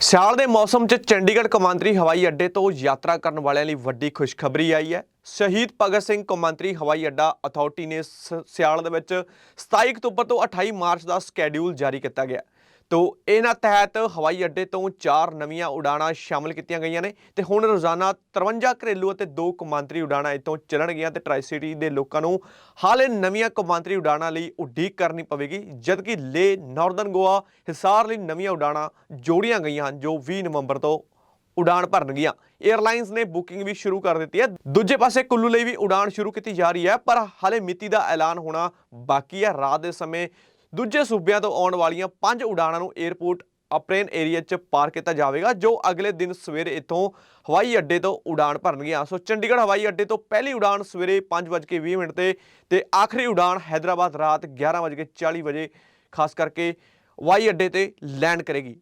ਸਿਆਲ ਦੇ ਮੌਸਮ 'ਚ ਚੰਡੀਗੜ੍ਹ ਕੌਮਾਂਤਰੀ ਹਵਾਈ ਅੱਡੇ ਤੋਂ ਯਾਤਰਾ ਕਰਨ ਵਾਲਿਆਂ ਲਈ ਵੱਡੀ ਖੁਸ਼ਖਬਰੀ ਆਈ ਹੈ। ਸ਼ਹੀਦ ਭਗਤ ਸਿੰਘ ਕੌਮਾਂਤਰੀ ਹਵਾਈ ਅੱਡਾ ਅਥਾਰਟੀ ਨੇ ਸ- ਸਿਆਲ ਦੇ ਵਿੱਚ 27 ਅਕਤੂਬਰ ਤੋਂ 28 ਮਾਰਚ ਦਾ ਸਕੇਡਿਊਲ ਜਾਰੀ ਕੀਤਾ ਗਿਆ। ਤੋ ਇਹਨਾਂ ਤਹਿਤ ਹਵਾਈ ਅੱਡੇ ਤੋਂ ਚਾਰ ਨਵੀਆਂ ਉਡਾਣਾਂ ਸ਼ਾਮਲ ਕੀਤੀਆਂ ਗਈਆਂ ਨੇ ਤੇ ਹੁਣ ਰੋਜ਼ਾਨਾ 53 ਘਰੇਲੂ ਅਤੇ ਦੋ ਕੌਮਾਂਤਰੀ ਉਡਾਣਾਂ ਇਤੋਂ ਚੱਲਣਗੀਆਂ ਤੇ ਟਰਾਈ ਸਿਟੀ ਦੇ ਲੋਕਾਂ ਨੂੰ ਹਾਲੇ ਨਵੀਆਂ ਕੌਮਾਂਤਰੀ ਉਡਾਣਾਂ ਲਈ ਉਡੀਕ ਕਰਨੀ ਪਵੇਗੀ, ਜਦਕਿ ਲੇ ਨਾਰਦਰਨ ਗੋਆ, ਹਿਸਾਰ ਲਈ ਨਵੀਆਂ ਉਡਾਣਾਂ ਜੋੜੀਆਂ ਗਈਆਂ ਹਨ, ਜੋ 20 ਨਵੰਬਰ ਤੋਂ ਉਡਾਣ ਭਰਨਗੀਆਂ। 에ਅਰਲਾਈਨਸ ਨੇ ਬੁਕਿੰਗ ਵੀ ਸ਼ੁਰੂ ਕਰ ਦਿੱਤੀ ਹੈ। ਦੂਜੇ ਪਾਸੇ ਕੁੱਲੂ ਲਈ ਵੀ ਉਡਾਣ ਸ਼ੁਰੂ ਕੀਤੀ ਜਾ ਰਹੀ ਹੈ, ਪਰ ਹਾਲੇ ਮਿਤੀ ਦਾ ਐਲਾਨ ਹੋਣਾ ਬਾਕੀ ਹੈ। ਰਾਤ ਦੇ ਸਮੇਂ ਦੂਜੇ ਸੂਬਿਆਂ ਤੋਂ ਆਉਣ ਵਾਲੀਆਂ ਪੰਜ ਉਡਾਣਾਂ ਨੂੰ 에ਅਰਪੋਰਟ ਅਪਰੇਨ ਏਰੀਆ 'ਚ ਪਾਰ ਕੀਤਾ ਜਾਵੇਗਾ, ਜੋ ਅਗਲੇ ਦਿਨ ਸਵੇਰੇ ਇੱਥੋਂ ਹਵਾਈ ਅੱਡੇ ਤੋਂ ਉਡਾਣ ਭਰਨਗੀਆਂ। ਸੋ ਚੰਡੀਗੜ੍ਹ ਹਵਾਈ ਅੱਡੇ ਤੋਂ ਪਹਿਲੀ ਉਡਾਣ ਸਵੇਰੇ 5:20 ਮਿੰਟ ਤੇ ਤੇ ਆਖਰੀ ਉਡਾਣ ਹੈਦਰਾਬਾਦ ਰਾਤ 11:40 ਵਜੇ, ਖਾਸ ਕਰਕੇ ਹਵਾਈ ਅੱਡੇ ਤੇ ਲੈਂਡ ਕਰੇਗੀ।